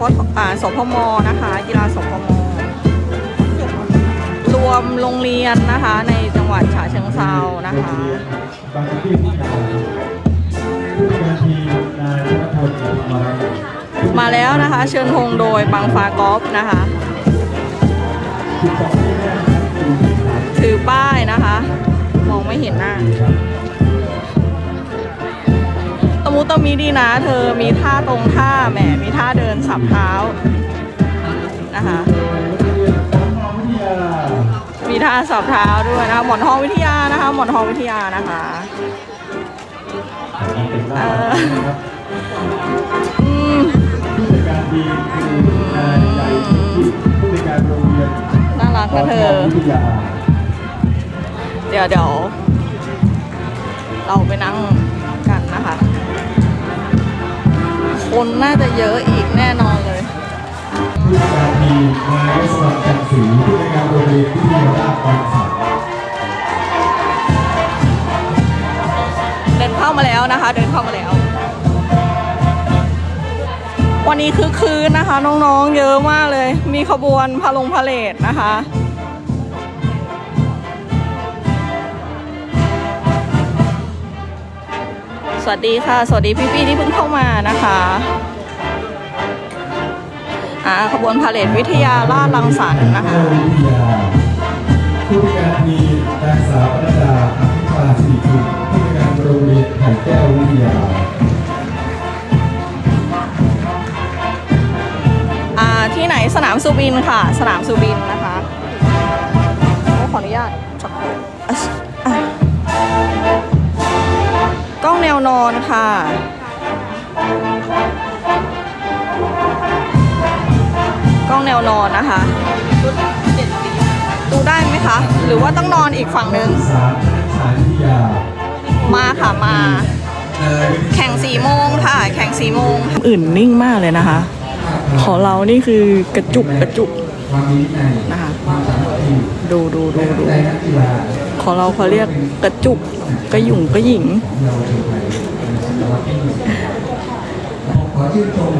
พอ่าสพมนะคะ กีฬาสพมรวมโรงเรียนนะคะในจังหวัดฉะเชิงเซานะคะบางที่ที่การผู้บริทีนายธนพลมามาแล้วนะคะ เชิญธงโดยปังฟ้ากอล์ฟนะคะ มุตะมีดีนะ เธอมีท่าตรงท่าแหมมีท่าเดินสับเท้านะคะวิทยามีท่าสับเท้าด้วยนะคะหมอนทองวิทยานะคะ หมอนทองวิทยานะคะเป็นหน้านะครับอืมผู้จัดการทีมคือนายใหญ่ที่ผู้จัดการโรงเรียนน่ารักนะเธอวิทยาเดี๋ยวเดี๋ยวเราไปนั่งกันนะคะ คนน่าจะเยอะอีกแน่นอนเลยผู้การทีนายสมัครจันทร์ศรีผู้จัดการโรงเรียนวิทยาราชบางสัเดินเข้ามาแล้วนะคะ เดินเข้ามาแล้ว วันนี้คือคืนนะคะ น้องๆ เยอะมากเลย มีขบวนพาลงพาเลทนะคะ วัสดีค่ะ สวัสดีพี่ๆที่เพิ่งเข้ามานะคะอ่าขบวนพาเลทวิทยาราชรังสรรค์นะคะวิทยาผู้จัดการทีมนางสาวปนัดดาอภิชาสิริคุณผู้จัดการโรงเรียนไผ่แก้ววิทยาอาที่ไหนสนามสุบินค่ะ สนามสุบินนะคะขออนุญาตจับ วนอนค่ะ กล้องแนวนอนนะคะดูได้ไหมคะ หรือว่าต้องนอนอีกฝั่งนึง มาค่ะมา แข่งสี่โมงค่ะ แข่งสี่โมงอื่นนิ่งมากเลยนะคะ ของเรานี่คือกระจุกกระจุกนะคะ ดูดูดูดูของเราเขาเรียกกระจุกกระหยุ่งกระหญิงขอยื่นชม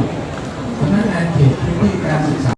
พนักงานเขตพื้นที่